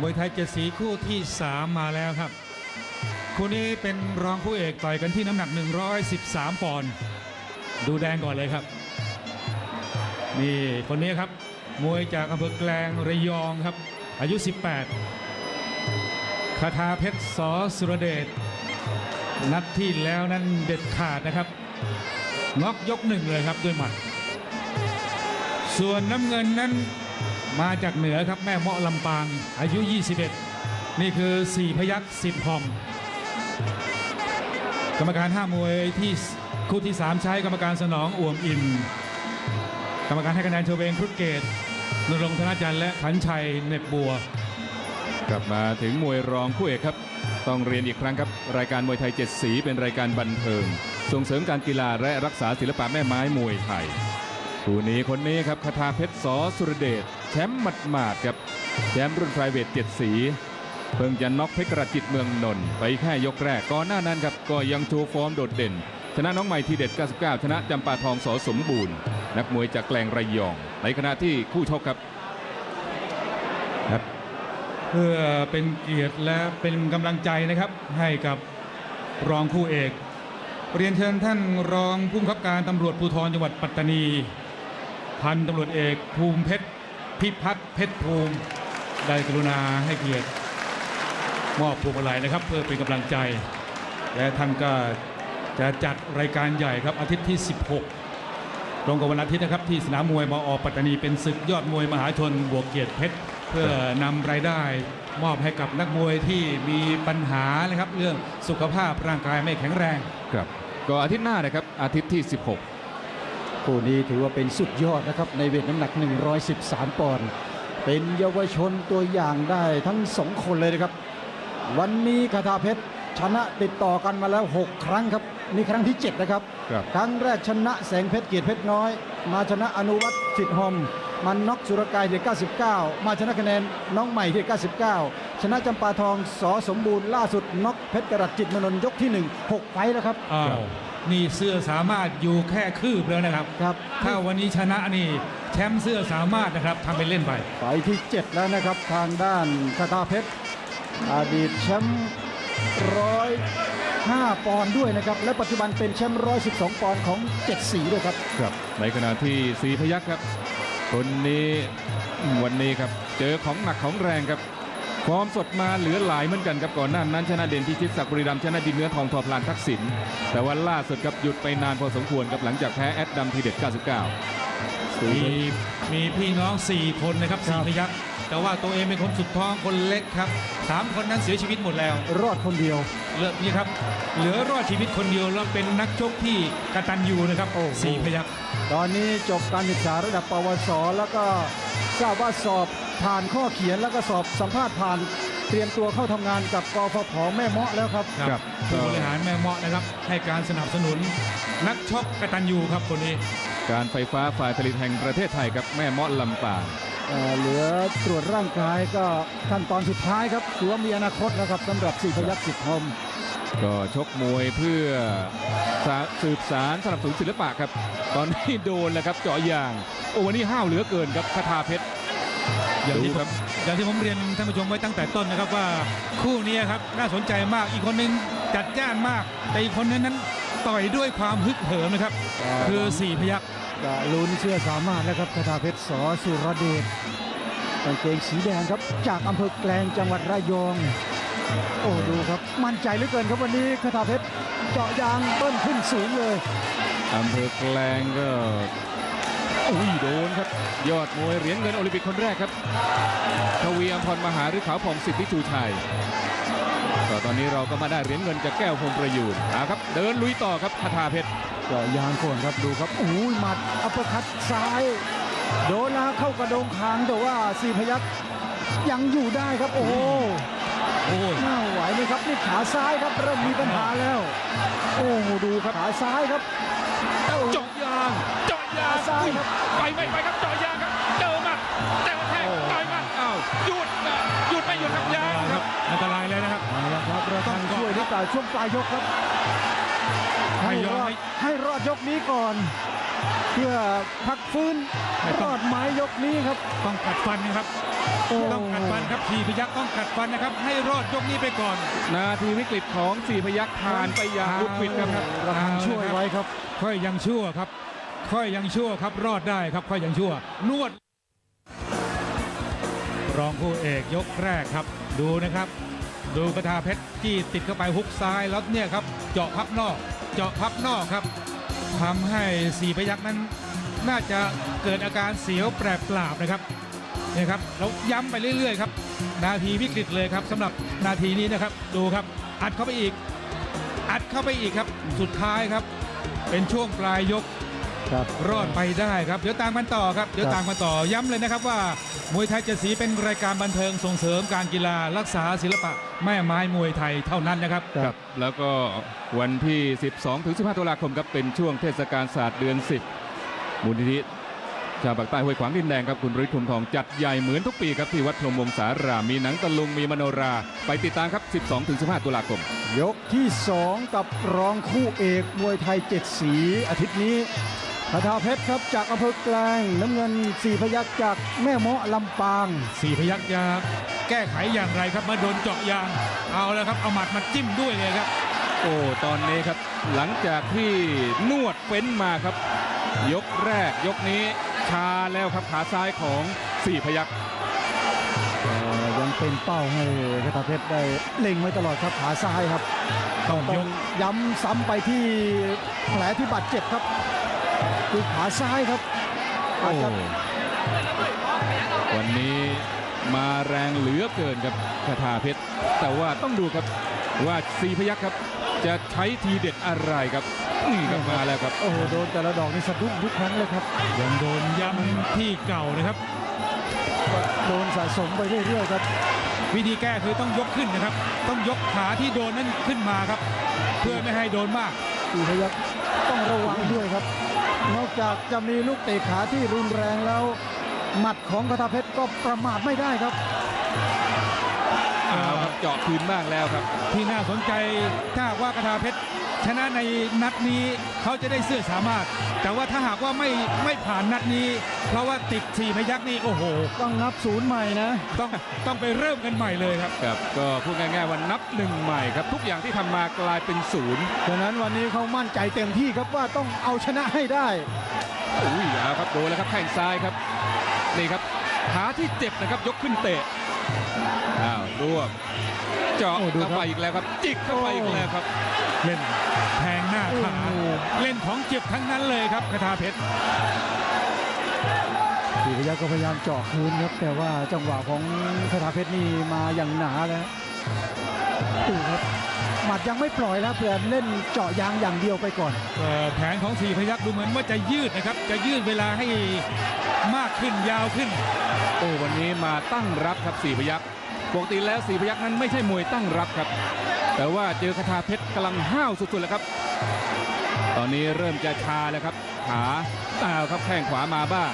มวยไทยเจ็ดสีคู่ที่ 3 มาแล้วครับ คู่นี้เป็นรองคู่เอกต่อยกันที่น้ำหนัก 113 ปอนด์ดูแดงก่อนเลยครับ นี่คนนี้ครับ มวยจากอำเภอแกลงระยองครับ อายุ 18 คาถาเพชรสอสุรเดชนัดที่แล้วนั้นเด็ดขาดนะครับน็อกยกหนึ่งเลยครับด้วยหมัด ส่วนน้ำเงินนั้น มาจากเหนือครับแม่เมาะลำปาง อายุ 21 นี่คือ 4 พยักสิบหอม กรรมการห้ามวยที่คู่ที่ 3 ใช้กรรมการสนองอ่วมอินกรรมการให้คะแนนเชเวงครุฑเกตนรงธนจันทร์และขันชัยเน็บบัว กลับมาถึงมวยรองคู่เอกครับ ต้องเรียนอีกครั้งครับ รายการมวยไทยเจ็ดสีเป็นรายการบันเทิง ส่งเสริมการกีฬาและรักษาศิลปะแม่ไม้มวยไทยคู่นี้คนนี้ครับคาถาเพชรสอสุรเดช แชมป์หมัดหมาดๆครับแชมป์รุ่นไฟเวทเจ็ดสี เพิ่งจะน็อกเพชรกระจิตเมืองนนท์ไปแค่ยกแรกก่อนหน้านั้นครับก็ยังโชว์ฟอร์มโดดเด่น ชนะน้องใหม่ทีเด็ด 99 ชนะจำปาทองสอสมบูรณ์ นักมวยจากแกลงระยอง ในขณะที่คู่ชกครับเพื่อเป็นเกียรติและเป็นกำลังใจนะครับให้กับรองคู่เอก เรียนเชิญท่านรองผู้บังคับการตำรวจภูธรจังหวัดปัตตานี พันตำรวจเอกภูมิเพชร พิพัฒน์เพชรภูมิ ได้กรุณาให้เกียรติมอบพวงมาลัยนะครับ เพื่อเป็นกำลังใจ และท่านก็จะจัดรายการใหญ่ครับอาทิตย์ที่ 16 ตรงกับวันอาทิตย์นะครับที่สนามมวยมอปัตตานีเป็นศึกยอดมวยมหาชนบวกเกียรติเพชรเพื่อนำรายได้มอบให้กับนักมวยที่มีปัญหานะครับเรื่องสุขภาพร่างกายไม่แข็งแรงครับก็อาทิตย์หน้านะครับอาทิตย์ที่ 16 คู่นี้ถือว่าเป็นสุดยอดนะครับในเวทน้ำหนัก 113 ปอนด์เป็นเยาวชนตัวอย่างได้ทั้งสองคนเลยนะครับ วันนี้คาถาเพชรชนะติดต่อกันมาแล้ว 6 ครั้งครับนี่ครั้งที่ 7 นะครับ ครับ ครั้งแรกชนะแสงเพชรเกียรติเพชรน้อย มาชนะอนุวัตรสิทธิ์หอมมันน็อกสุรกายที่99 มาชนะคะแนนน้องใหม่ที่99 ชนะจำปาทองสอสมบูรณ์ล่าสุดน็อกเพชรกระดัดจิตมนนท์ยกที่ 1 6 ไฟต์แล้วครับ อ้าว นี่เสื้อสามารถอยู่แค่คืบแล้วนะครับ ครับ ถ้าวันนี้ชนะนี่แชมป์เสื้อสามารถนะครับทำเป็นเล่นไปไฟล์ที่ 7 แล้วนะครับทางด้านคาตาเพชรอดีตแชมป์ร้อยห้าปอนด์ด้วยนะครับ และปัจจุบันเป็นแชมป์ร้อยสิบสองปอนด์ของเจ็ดสีด้วยครับครับ ในขณะที่สีพยักครับ คนนี้วันนี้ครับ เจอของหนักของแรงครับ ฟอร์มสดมาเหลือหลายเหมือนกันครับก่อนหน้านั้นชนะเด่นพิชิตศักดิ์บุรีรัมย์ชนะดินเนื้อทองทอพลานทักษิณแต่วันล่าสุดครับหยุดไปนานพอสมควรครับหลังจากแพ้แอดดำทีเด็ด 99 มีมีพี่น้อง 4 คนนะครับสี่พยักแต่ว่าตัวเองเป็นคนสุดท้องคนเล็กครับสามคนนั้นเสียชีวิตหมดแล้ว รอดคนเดียวเหลือนี่ครับเหลือรอดชีวิตคนเดียวแล้วเป็นนักชกที่กตัญญูนะครับโอ้โหสี่พยักตอนนี้จบการศึกษาระดับปวสแล้วก็ทราบว่าสอบ ผ่านข้อเขียนแล้วก็สอบสัมภาษณ์ผ่านเตรียมตัวเข้าทำงานกับกฟผแม่เมาะแล้วครับ ครับผู้บริหารแม่เมาะนะครับ ให้การสนับสนุนนักชกกตัญญูครับคนนี้ การไฟฟ้าฝ่ายผลิตแห่งประเทศไทยครับแม่เมาะลำปางเอ่อเหลือตรวจร่างกายก็ขั้นตอนสุดท้ายครับถือว่ามีอนาคตนะครับสำหรับสี่พยักสิทธิ์พรหมก็ชกมวยเพื่อสาสืบสารสนับสนุนศิลปะครับ ตอนนี้โดนแล้วครับเจาะยาง โอ้วันนี้ห้าวเหลือเกินครับคาถาเพชร อย่างที่ดูผครัมบอย่างที่ผมเรียนท่านผู้ชมไว้ตั้งแต่ต้นนะครับว่าคู่นี้ครับน่าสนใจมากอีกคนนึงจัดจ้านมาก แต่อีกคนนึงนั้นต่อยด้วยความฮึกเหิมนะครับ คือสี่พยักก็ลุ้นเชื่อสามารถนะครับคาถาเพชรสอสุรเดชกางเกงสีแดงครับ จากอำเภอแกลงจังหวัดระยอง โอ้ดูครับ มั่นใจเหลือเกินครับวันนี้คาถาเพชรเจาะยางเบิ้ลขึ้นสูงเลยอำเภอแกลงก็ อุ้ยโดนครับ ยอดมวยเหรียญเงินโอลิมปิกคนแรกครับทวีอัมพรมหาหรือขาวผ่องสิทธิชูชัยก็ตอนนี้เราก็มาได้เหรียญเงินจากแก้วพงประยูนเอาครับ เดินลุยต่อครับคาถาเพชรเจาะยางก่อนครับดูครับโอ้ยหมัดอัปเปอร์คัตซ้าย โดนแล้วเข้ากระโดงคางแต่ว่าสี่พยักยังอยู่ได้ครับ โอ้โหโอ้ยน่าไหวไหมครับนี่ขาซ้ายครับเริ่มมีปัญหาแล้วโอ้โห ดูครับขาซ้ายครับเอ้าเจาะยางเจาะยางซ้ายครับไปไม่ไปครับเจาะยางครับเจอมาแต่ว่าแทงต่อยมาอ้าวหยุดนะหยุดไม่หยุดครับยางครับอันตรายเลยนะครับเอาละครับเราต้องช่วยหรือเปล่าช่วงปลายยกครับให้ให้ยรอมอดให้ให้รอดยกนี้ก่อน เพื่อพักฟื้นไม่ต้รองอดไม้ยกนี้ครับ ต้องกัดฟันนะครับโอ้ต้องกัดฟันครับทีพยักษ์ต้องกัดฟันนะครับ ให้รอดยกนี้ไปก่อน นาทีวิกฤตของสี่พยักผ่านไปอย่างบุดหวิดครับประธานช่วยไว้ครับ ค่อยยังชั่วครับ ค่อยยังชั่วครับ รอดได้ครับ ค่อยยังชั่วนวด รองคู่เอกยกแรกครับ ดูนะครับ ดูกระทาเพชรจี้ติดเข้าไปฮุกซ้ายแล้วเนี่ยครับ เจาะพับนอก เจาะพับนอกครับ ทำให้สีพยักษ์นั้นน่าจะเกิดอาการเสียวแปรปราบนะครับเนี่ยครับแล้วย้ำไปเรื่อยๆครับนาทีวิกฤตเลยครับสำหรับนาทีนี้นะครับดูครับอัดเข้าไปอีก อัดเข้าไปอีกครับ สุดท้ายครับ เป็นช่วงปลายยก ครับรอดไปได้ครับ เดี๋ยวตามกันต่อครับเดี๋ยวตามกันต่อย้ำเลยนะครับว่ามวยไทยเจ็ดสีเป็นรายการบันเทิงส่งเสริมการกีฬารักษาศิลปะแม่ไม้มวยไทยเท่านั้นนะครับครับ แล้วก็วันที่ 12ถึง15ตุลาคมครับเป็นช่วงเทศกาลศาสตร์เดือน 10 มูลนิธิชาวปากใต้ห้วยขวางดินแดงครับคุณฤทธิ์คุมทองจัดใหญ่เหมือนทุกปีครับที่วัดพรหมวงศาลามมีหนังตะลุงมีมโนรา ไปติดตามครับ 12ถึง15 ตุลาคม ยกที่ 2 กับรองคู่เอกมวยไทยเจ็ดสีอาทิตย์นี้ คาถาเพชรครับจากอำเภอแกลงน้ำเงินสี่พยักจากแม่เมาะลำปางสี่พยักจะแก้ไขอย่างไรครับมาโดนเจาะยางเอาแล้วครับเอาหมัดมาจิ้มด้วยเลยครับ โอ้ตอนนี้ครับหลังจากที่นวดเฟ้นมาครับ ยกแรกยกนี้ชาแล้วครับขาซ้ายของสี่พยักเอ่อยังเป็นเป้าให้คาถาเพชรได้เล็งไว้ตลอดครับขาซ้ายครับต้องยต้องกย้ำซ้ำไปที่แผลที่บาดเจ็บครับ คือขาซ้ายครับอาจจะวันนี้มาแรงเหลือเกินครับคาถาเพชร แต่ว่าต้องดูครับว่าสีพยักครับ จะใช้ทีเด็ดอะไรครับนี่ครับมาแล้วครับ โอ้โหโดนแต่ละดอกนี่สะดุ้งทุกครั้งเลยครับ ยังโดนย้ำที่เก่านะครับโดนสะสมไปเรื่อยๆครับ วิธีแก้คือต้องยกขึ้นนะครับ ต้องยกขาที่โดนนั้นขึ้นมาครับ เพื่อไม่ให้โดนมากสี่พยัก ต้องระวังด้วยครับ นอกจากจะมีลูกเตะขาที่รุนแรงแล้ว หมัดของคาถาเพชรก็ประมาทไม่ได้ครับเอาครับเจาะคืนบ้างแล้วครับ ที่น่าสนใจถ้าหากว่ากระทาเพชรชนะในนัดนี้เขาจะได้เสื้อสามารถ แต่ว่าถ้าหากว่าไม่ไม่ผ่านนัดนี้ เพราะว่าติดสี่พยักนี่โอ้โห ต้องนับศูนย์ใหม่นะ ต้องต้องไปเริ่มกันใหม่เลยครับ ครับ ก็พูดง่ายๆว่านับหนึ่งใหม่ครับ ทุกอย่างที่ทำมากลายเป็นศูนย์ฉะนั้นวันนี้เขามั่นใจเต็มที่ครับว่าต้องเอาชนะให้ได้ อุ้ยเอาครับโดนแล้วครับแข้งซ้ายครับ นี่ครับขาที่เจ็บนะครับยกขึ้นเตะ อ้าวรวบเจาะโอ้ดูครับ เข้าไปอีกแล้วครับ จิกเข้าไปอีกแล้วครับ เล่นแทงหน้าขาโอ้โห เล่นของเจ็บทั้งนั้นเลยครับกระทาเพชรสี่พยักก็พยายามเจาะคืนครับแต่ว่าจังหวะของคาถาเพชรนี่มาอย่างหนาแล้วดูครับหมัดยังไม่ปล่อยแล้วเพื่อนเล่นเจาะยางอย่างเดียวไปก่อน เอ่อแผนของสี่พยักดูเหมือนว่าจะยืดนะครับ จะยืดเวลาให้มากขึ้นยาวขึ้น โอ้วันนี้มาตั้งรับครับสี่พยักปกติแล้วสี่พยักนั้นไม่ใช่มวยตั้งรับครับ แต่ว่าเจอคาถาเพชรกำลังห้าวสุดๆแล้วครับ ตอนนี้เริ่มจะชาแล้วครับ ขาอ้าวครับแข้งขวามาบ้าง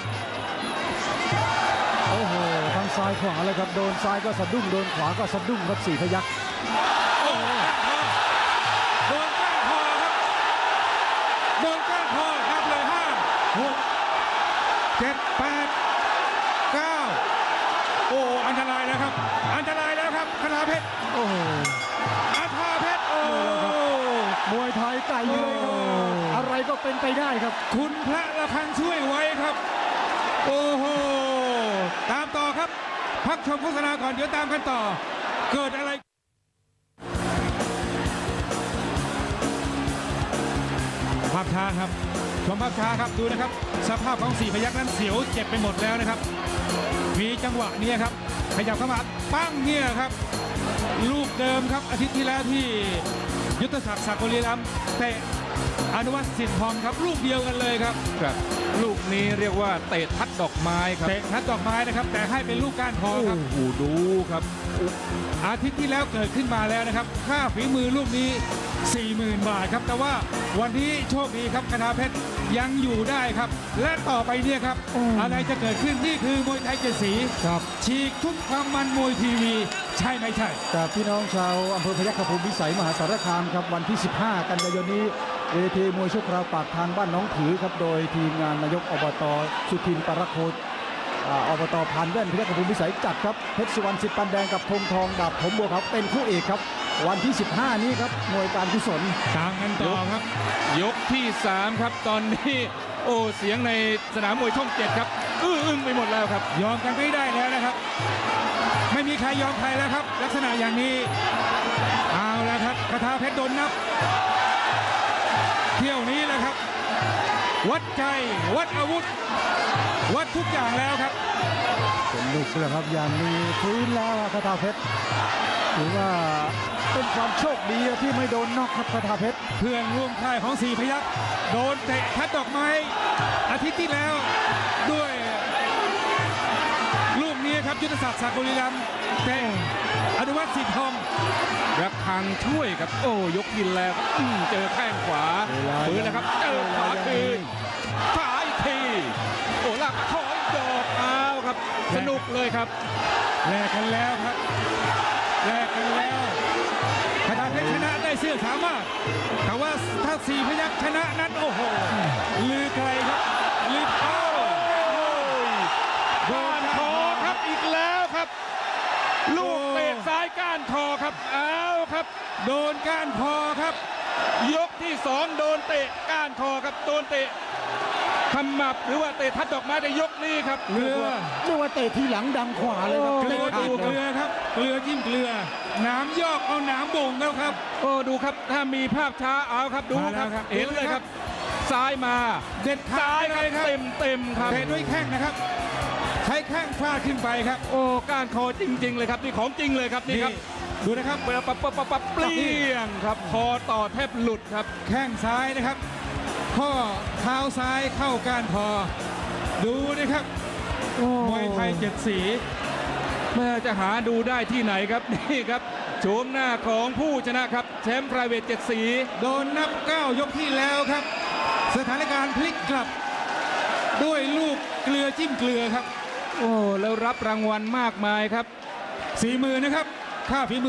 โอ้โหทั้งซ้ายขวาเลยครับโดนซ้ายก็สะดุ้งโดนขวาก็สะดุ้งครับสี่พยักโมวยไทยไก่เยือยครับโอ้อะไรก็เป็นไปได้ครับ คุณพระละคังช่วยไว้ครับ โอ้โห ตามต่อครับ พักชมโฆษณาก่อนเดี๋ยวตามกันต่อ เกิดอะไรภาพช้าครับชมภาพช้าครับดูนะครับ สภาพของสี่พยักนั้นเสียวเจ็บไปหมดแล้วนะครับมีจังหวะเนี้ครับขยับเข้ามาปั้งเนี่ยครับ ลูกเดิมครับอาทิตย์ที่แล้วที่ ยุทธศักดิ์ศักดิ์บุรีรัมย์เตะอนุวัฒน์สิทธิ์ทองครับลูกเดียวกันเลยครับ ครับ ลูกนี้เรียกว่าเตะทัดดอกไม้ครับเตะทัดดอกไม้นะครับ แต่ให้เป็นลูกก้านคอโอ้ครับโหดูครับ อาทิตย์ที่แล้วเกิดขึ้นมาแล้วนะครับค่าฝีมือลูกนี้ 40,000 บาทครับ แต่ว่าวันนี้โชคดีครับคณาเพชรยังอยู่ได้ครับ และต่อไปเนี่ยครับโอ้อะไรจะเกิดขึ้นนี่คือมวยไทยเจ็ดสีครับฉีกทุกความมันมวยทีวี ใช่ไม่ใช่จากพี่น้องชาวอำเภอพยัคฆภูมิวิสัยมหาสารคามครับวันที่ 15 กันยายนนี้เวทีมวยชั่วคราวปากทางบ้านน้องผือครับโดยทีมงานนายกอบตสุทินปรโคตอ่าอบตพานแว่นพิทักษ์ภูมิวิสัยจัดครับเพชรสุวรรณสิทธิ์ปันแดงกับธงทองดาบถมบัวครับเป็นคู่เอกครับ วันที่ 15 นี้ครับมวยการกุศลตามกันต่อครับ ยกที่ 3 ครับ ตอนนี้โอ้เสียงในสนามมวยช่องเจ็ดครับ อื้ออึ้งไปหมดแล้วครับ ยอมกันไม่ได้แล้วนะครับ ไม่มีใครยอมใครแล้วครับ ลักษณะอย่างนี้ เอาแล้วครับคาถาเพชรโดนนับ เที่ยวนี้แหละครับ วัดใจวัดอาวุธ วัดทุกอย่างแล้วครับสนุกเลยครับอย่างนี้ฟื้นแล้วอะคาถาเพชรถือว่า เป็นความโชคดีอะที่ไม่โดนน็อกครับคาถาเพชร เพื่อนร่วมค่ายของสีพยักโดนเตะทัดดอกไม้อาทิตย์ที่แล้วด้วยลูกนี้ครับยุทธศักดิ์ศักดิ์บุรีรัมย์เตะอนุวัฒน์สิทธิ์ทองระฆังช่วยครับ โอ้ยกกินแล้วครับอืมเจอแข้งขวาเวลาปืนนะครับเจอขวาคืนขวาอีกทีโอ้ลากคอยดอกเอาครับ สนุกเลยครับแลกกันแล้วครับ แลกกันแล้วคาถาเพชรชนะได้เสื้อสามารถ แต่ว่าถ้าสีพยักชนะนั้นโอ้โหลือไกลครับลือเป้า ก้านคอครับอีกแล้วครับ ลูกเตะซ้ายก้านคอครับเอาครับ โดนก้านคอครับ ยกที่ สองโดนเตะก้านคอครับโดนเตะขมับหรือว่าเตะทัดดอกไม้ในยกนี้ครับเกลือเรียกว่าเตะทีหลังดังขวาเลยครับเกลือขาดูดเกลือครับเกลือจิ้มเกลือหน้ำยอกเอาหน้ำบ่งแล้วครับโอ้ดูครับถ้ามีภาพช้าเอาครับดูมาแล้ครับวครับเห็นเลยครับซ้ายมาเด็ดขาซ้ายดคเลรับยครับเต็มเต็มๆครับเตะด้วยแข้งนะครับ ใช้แข้งฟาดขึ้นไปครับ โอ้ก้านคอจริง ๆ เลยครับนี่ของจริงเลยครับนี่ครับ ดูนะครับเปปับปับปับปับเปลี่ยงครับคอต่อแทบหลุดครับ แข้งซ้ายนะครับ ข้อเท้าซ้ายเข้าก้านคอดูนะครับมวยไทยเจ็ดสีเมื่อจะหาดูได้ที่ไหนครับนี่ครับโฉมหน้าของผู้ชนะครับแชมป์ไพรเวทเจ็ดสี โดนนับ 9 ยกที่แล้วครับ สถานการณ์พลิกกลับ ด้วยลูกเกลือจิ้มเกลือครับ โอ้ แล้วรับรางวัลมากมายครับสี่มือนะครับ ค่าฝีมือ